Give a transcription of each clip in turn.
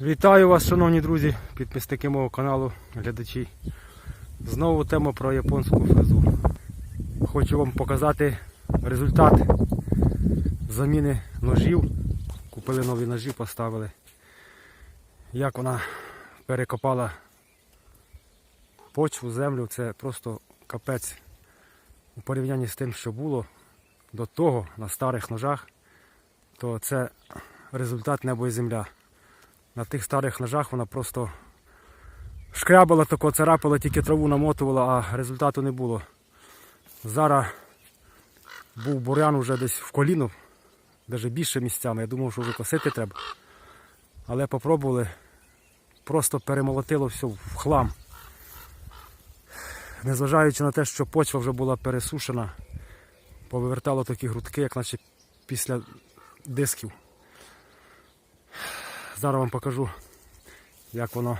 Вітаю вас, шановні друзі, підписники мого каналу, глядачі. Знову тема про японську фрезу. Хочу вам показати результат заміни ножів. Купили нові ножі, поставили. Як вона перекопала почву, землю, це просто капець у порівнянні з тим, що було до того на старих ножах, то це результат небо і земля. На тих старих ножах вона просто шкрябала тако, царапала, тільки траву намотувала, а результату не було. Зараз був бурян вже десь в коліно, навіть більше місцями. Я думав, що вже косити треба. Але попробували, просто перемолотило все в хлам. Незважаючи на те, що почва вже була пересушена, повивертало такі грудки, як наче після дисків. Зараз вам покажу, як воно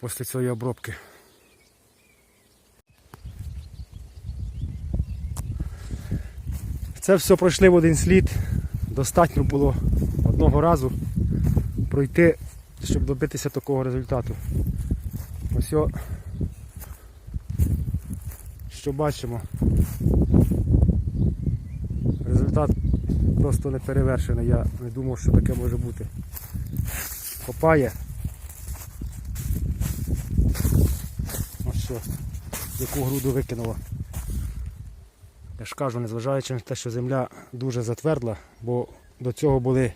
після цієї обробки. Це все пройшли в один слід. Достатньо було одного разу пройти, щоб добитися такого результату. Ось що бачимо. Результат просто не перевершений. Я не думав, що таке може бути. Копає. Ось що, яку груду викинула. Я ж кажу, незважаючи на те, що земля дуже затвердла, бо до цього були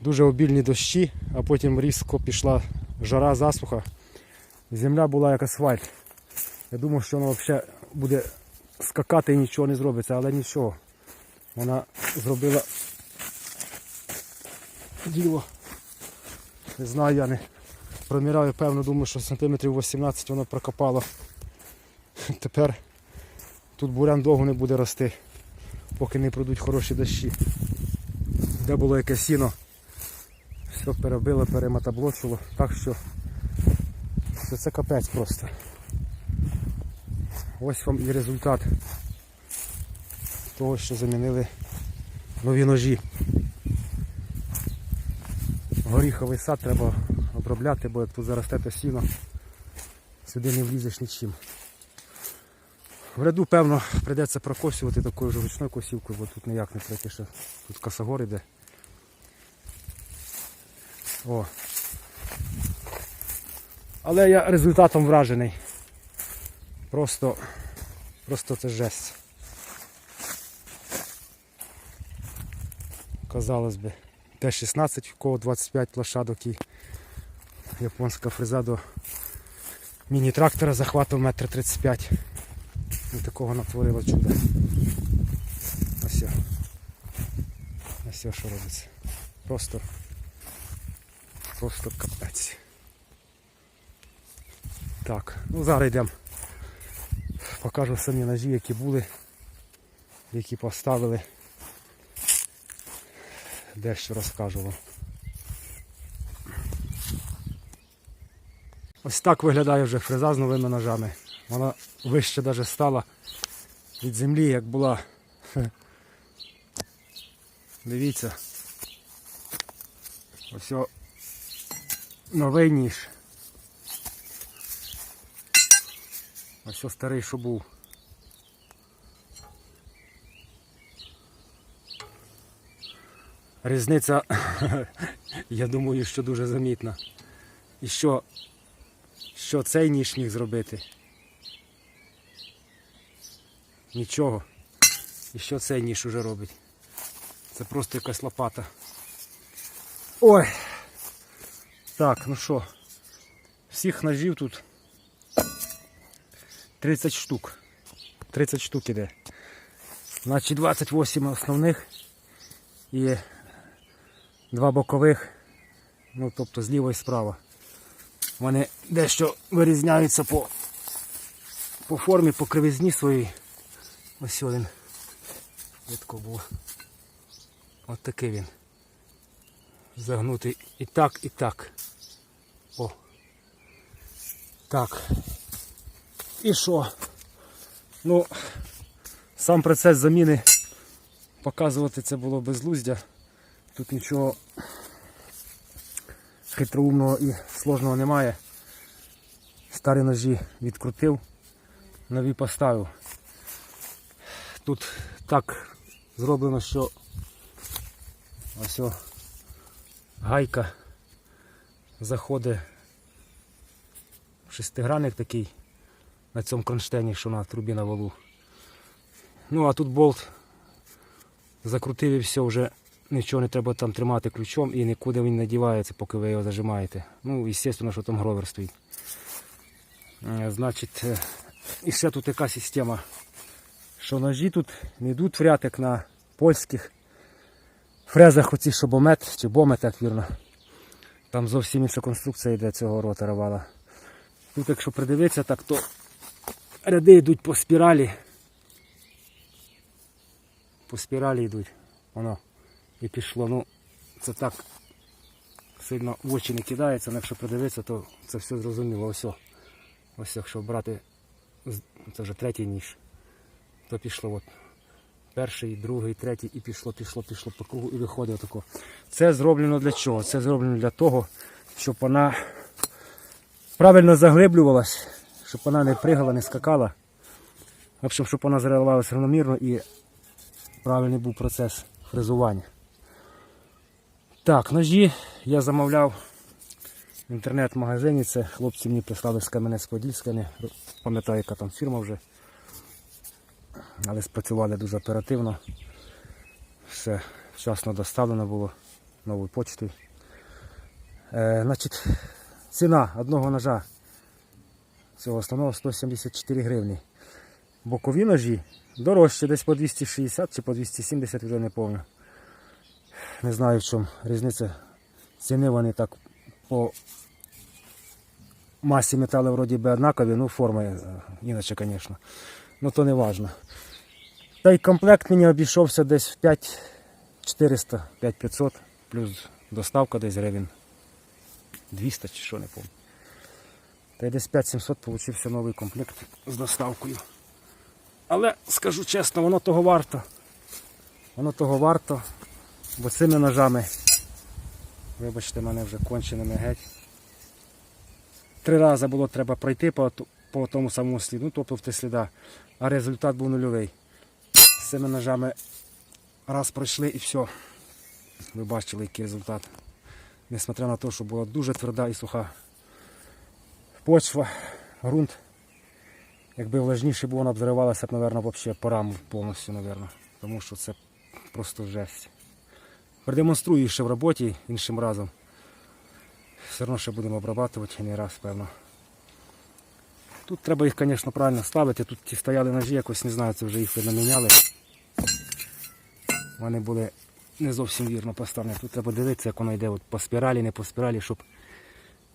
дуже обільні дощі, а потім різко пішла жара, засуха. Земля була як асфальт. Я думав, що вона взагалі буде скакати і нічого не зробиться, але нічого. Вона зробила діло. Не знаю, я не проміряю, певно, думаю, що сантиметрів 18 воно прокопало. Тепер тут бурян довго не буде рости, поки не пройдуть хороші дощі. Де було яке сіно, все перебило, перематаблочило, так що це капець просто. Ось вам і результат того, що замінили нові ножі. Горіховий сад треба обробляти, бо як тут заросте то сіно, сюди не влізеш нічим. В ряду, певно, прийдеться прокосювати такою ж ручною косівкою, бо тут ніяк не пройти, що тут косогор іде. О. Але я результатом вражений. Просто, просто це жесть. Казалось би, Т-16, в кого 25 лошадок і японська фреза до міні-трактора захватом 1,35 м. І такого натворило чудо. Ось. Ось що робиться. Просто, просто капець. Так, ну зараз йдемо. Покажу самі ножі, які були, які поставили. Дещо розкажу вам. Ось так виглядає вже фреза з новими ножами. Вона вище навіть стала від землі, як була. Дивіться. Ось новий ніж. Ось старий, що був. Різниця, я думаю, що дуже замітна. І що, що цей ніж міг зробити? Нічого. І що цей ніж уже робить? Це просто якась лопата. Ой! Так, ну що, всіх ножів тут 30 штук. 30 штук іде. Значить 28 основних і два бокових, ну тобто зліва і справа. Вони дещо вирізняються по, по формі, по кривизні своїй. Ось він. Видко був. Ось такий він. Загнутий і так, і так. О. Так. І що? Ну, сам процес заміни показувати це було безглуздя. Тут нічого хитроумного і сложного немає. Старі ножі відкрутив, нові поставив. Тут так зроблено, що ось о, гайка заходить в шестигранник такий на цьому кронштейні, що на трубі на валу. Ну а тут болт закрутив і все, вже нічого не треба там тримати ключом і нікуди він не дівається, поки ви його зажимаєте. Ну, звісно, що там гровер стоїть. Е, Значить, е, і ще тут така система, що ножі тут не йдуть в ряд, як на польських фрезах оці шобомет чи бомет, як вірно. Там зовсім інша конструкція йде цього ротора вала. Тут, якщо придивитися, так то ряди йдуть по спіралі. По спіралі йдуть. Воно і пішло. Ну, це так сильно в очі не кидається, але якщо придивитися, то це все зрозуміло. Ось. Ось якщо брати, це вже третій ніж, то пішло от. Перший, другий, третій і пішло, пішло, пішло по кругу і виходить отако. Це зроблено для чого? Це зроблено для того, щоб вона правильно заглиблювалась, щоб вона не пригала, не скакала. В общем, щоб вона заривалася рівномірно і правильний був процес фрезування. Так, ножі я замовляв в інтернет-магазині. Це хлопці мені прислали з Кам'янець-Подільська, не пам'ятаю, яка там фірма вже. Але спрацювали дуже оперативно. Все вчасно доставлено було новою почтою. Е, значить, ціна одного ножа цього основного 174 гривні. Бокові ножі дорожче, десь по 260 чи по 270, вже не пам'ятаю. Не знаю в чому різниця. Ціни вони так по масі металу вроді би однакові, ну форми е, іначе, звісно. Ну то не важно. Та й комплект мені обійшовся десь в 5400, 5500, плюс доставка десь гривень 200 чи що не пам'ятаю. Та й десь 5700 получився новий комплект з доставкою. Але скажу чесно, воно того варто. Воно того варто, бо цими ножами, вибачте, мене вже конченими геть. Три рази було треба пройти по, по тому самому сліду, ну, тобто сліда, а результат був нульовий. Цими ножами раз пройшли і все. Ви бачили, який результат. Несмотря на те, що була дуже тверда і суха почва, ґрунт. Якби влажніше було, вона б заривалася б, мабуть, взагалі по раму повністю, мабуть. Тому що це просто жесть. Продемонструю ще в роботі іншим разом. Все одно ще будемо обрабатувати не раз, певно. Тут треба їх, звісно, правильно ставити. Тут ті стояли ножі, якось не знаю, це вже їх видно. Вони були не зовсім вірно поставлені. Тут треба дивитися, як воно йде от по спіралі, не по спіралі, щоб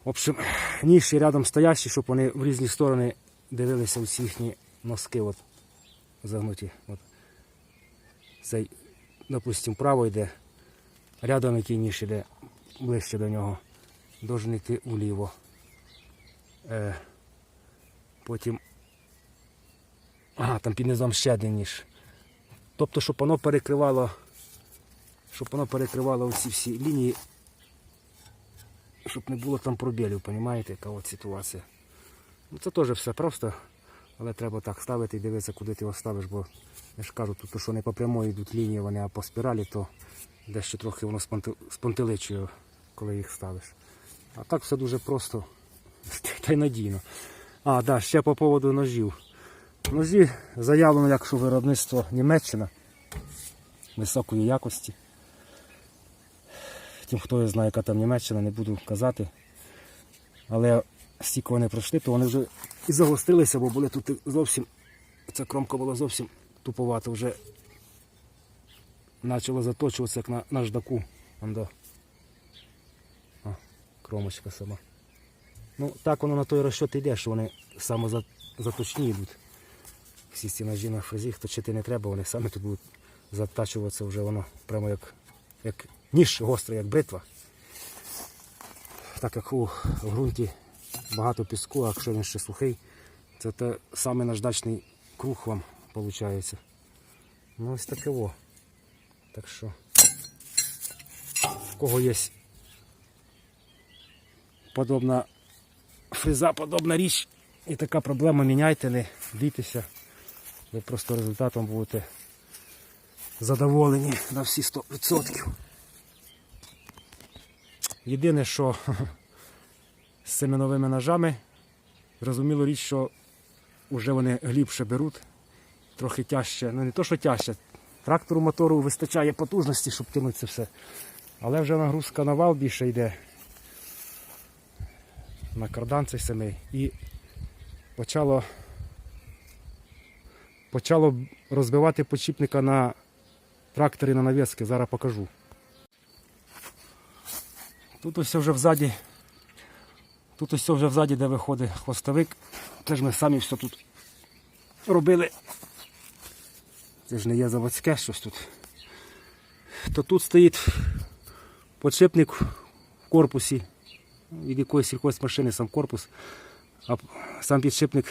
в общем, ніші рядом стоящі, щоб вони в різні сторони дивилися усі їхні носки от, загнуті. От. Цей, допустим, право йде, рядом який ніж йде ближче до нього, должен йти вліво. Е, потім. Ага, там під низом ще один ніж. Тобто, щоб воно перекривало, щоб воно перекривало оці всі лінії, щоб не було там пробілів, розумієте, яка от ситуація. Ну це теж все просто, але треба так ставити і дивитися, куди ти його ставиш, бо я ж кажу, тут що не по прямої йдуть лінії, вони а по спіралі, то дещо трохи воно спонтеличує, коли їх ставиш. А так все дуже просто та й надійно. А, да, ще по поводу ножів. Ножі заявлено як що виробництво Німеччина високої якості. Тим, хто я знає, яка там Німеччина, не буду казати. Але стільки вони пройшли, то вони вже і загострилися, бо були тут зовсім, ця кромка була зовсім туповата, вже почало заточуватися, як на наждаку. Вон до. О, кромочка сама. Ну, так воно на той розчот йде, що вони самозаточні йдуть. Всі ці ножі на фрезі, точити не треба, вони самі тут будуть затачуватися вже воно прямо як, як ніж гострий, як бритва. Так як у ґрунті багато піску, а якщо він ще сухий, це те саме наждачний круг вам виходить. Ну ось таке во. Так що, в кого є подобна фреза, подобна річ. І така проблема міняйте, не бійтеся. Ви просто результатом будете задоволені на всі 100%. Єдине, що з цими новими ножами, зрозуміло річ, що вже вони глибше беруть, трохи тяжче. Ну не то, що тяжче. Трактору мотору вистачає потужності, щоб тягнути це все. Але вже нагрузка на вал більше йде. На кардан цей самий. І почало, почало розбивати почіпника на тракторі на навіски. Зараз покажу. Тут ось вже взаді. Тут ось вже взаді, де виходить хвостовик. Це ж ми самі все тут робили. Це ж не є заводське щось тут. То тут стоїть подшипник в корпусі. Від якоїсь якоїсь машини сам корпус, а сам підшипник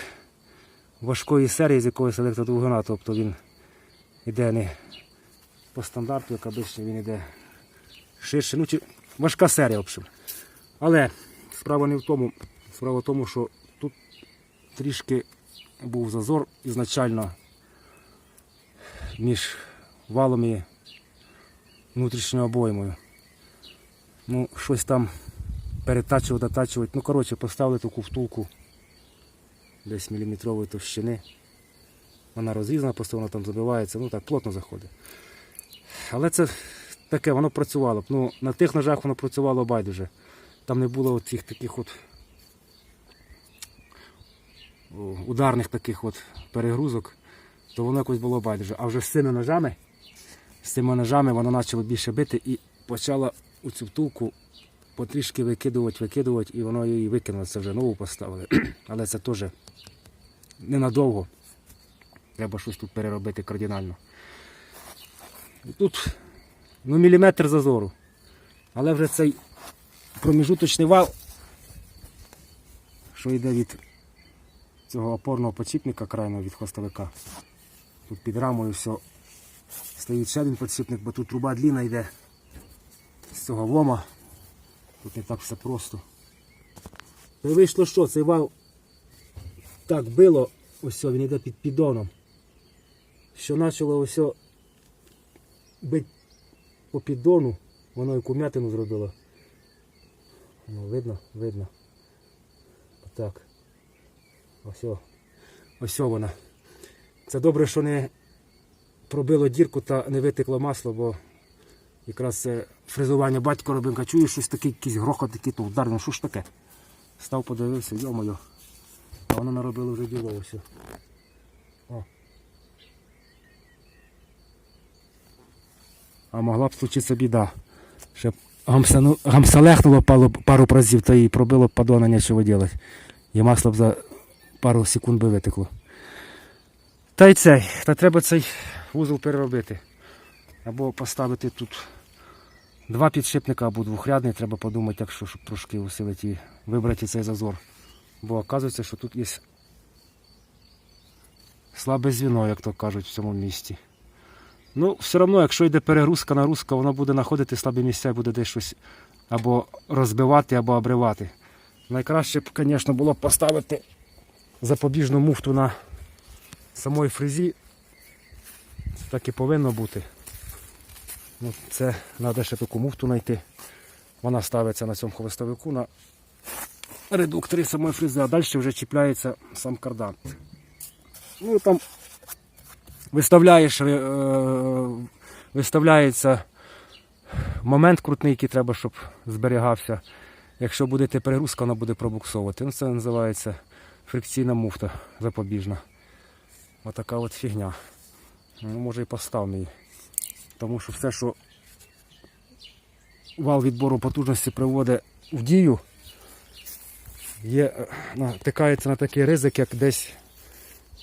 важкої серії з якогось електродвигуна, тобто він йде не по стандарту, як обично, він йде ширше. Ну, чи важка серія, в общем. Але справа не в тому. Справа в тому, що тут трішки був зазор ізначально між валом і внутрішньою обоймою. Ну, щось там перетачувати, дотачувати. Ну, коротше, поставили таку втулку десь міліметрової товщини. Вона розрізана, просто вона там забивається, ну так, плотно заходить. Але це таке, воно працювало. б. Ну, на тих ножах воно працювало байдуже. Там не було цих таких от ударних таких от перегрузок, то воно якось було байдуже. А вже з цими ножами, з цими ножами воно почало більше бити і почало у цю втулку потрішки викидувати, викидувати, і воно її викинуло. Це вже нову поставили. Але це теж ненадовго. Треба щось тут переробити кардинально. І Тут ну, міліметр зазору. Але вже цей проміжуточний вал, що йде від цього опорного почіпника крайнього від хвостовика. Тут під рамою все стоїть ще один підшипник, бо тут труба длінна йде з цього лома. Тут не так все просто. Та й вийшло що, цей вал так било, ось він йде під піддоном. Що почало ось бити по піддону, воно і кумятину зробило. Ну, видно, видно. Отак. Ось. Ось вона. Це добре, що не пробило дірку та не витекло масло, бо якраз це фрезування батько робив, чую щось таке, якийсь грохот такий, то удар, ну що ж таке? Став, подивився, йо-моє. А воно наробило вже діло все. О. А могла б случитися біда. Гамсану, гамсалехнуло пару, пару разів, та і пробило падона нічого робити. І масло б за пару секунд би витекло. Та й цей, та треба цей вузол переробити. Або поставити тут два підшипника або двохрядний, треба подумати, якщо щоб трошки усилити і вибрати цей зазор. Бо оказується, що тут є слабе звіно, як то кажуть, в цьому місті. Ну, все одно, якщо йде перегрузка, нагрузка, воно буде знаходити слабі місця і буде десь щось або розбивати, або обривати. Найкраще б, звісно, було б поставити запобіжну муфту на самої фрезі. Це так і повинно бути. Ну, це треба ще таку муфту знайти. Вона ставиться на цьому хвостовику на редукторі самої фрези, а далі вже чіпляється сам кардан. Ну там виставляєш, е, виставляється момент крутний, який треба, щоб зберігався. Якщо буде перегрузка, вона буде пробуксовувати. Ну, це називається фрикційна муфта запобіжна. Отака от фігня. Ну, може і постав її. Тому що все, що вал відбору потужності приводить в дію, є, е, натикається на такий ризик, як десь,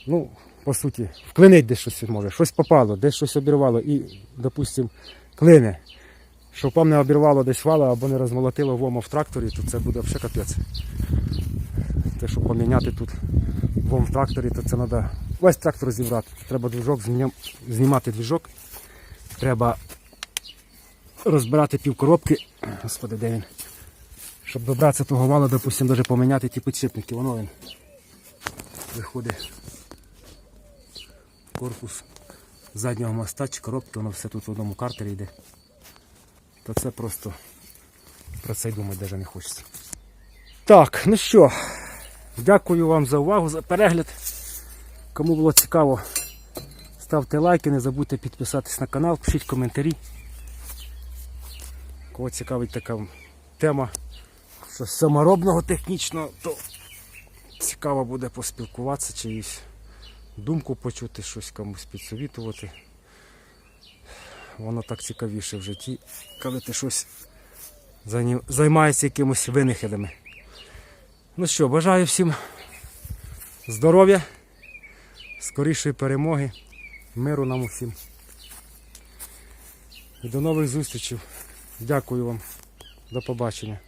ну, по суті, вклинить десь щось може, щось попало, десь щось обірвало і, допустимо, клине. Щоб вам не обірвало десь вала або не розмолотило вома в тракторі, то це буде взагалі капець. Те, щоб поміняти тут вом в тракторі, то це треба весь трактор зібрати. Треба движок, знімати движок. Треба розбирати пів коробки. Господи, де він? Щоб добратися того валу, допустимо, даже поміняти ті підшипники. Воно він виходить корпус заднього моста чи коробки, воно все тут в одному картері йде. То це просто про це й думати навіть не хочеться. Так, ну що, дякую вам за увагу, за перегляд. Кому було цікаво, ставте лайки, не забудьте підписатись на канал, пишіть коментарі. Кого цікавить така тема саморобного технічного, то цікаво буде поспілкуватися, чиюсь думку почути, щось комусь підсовітувати. Воно так цікавіше в житті, коли ти щось займаєшся якимось винахідами. Ну що, бажаю всім здоров'я, скорішої перемоги, миру нам усім. І до нових зустрічей. Дякую вам. До побачення.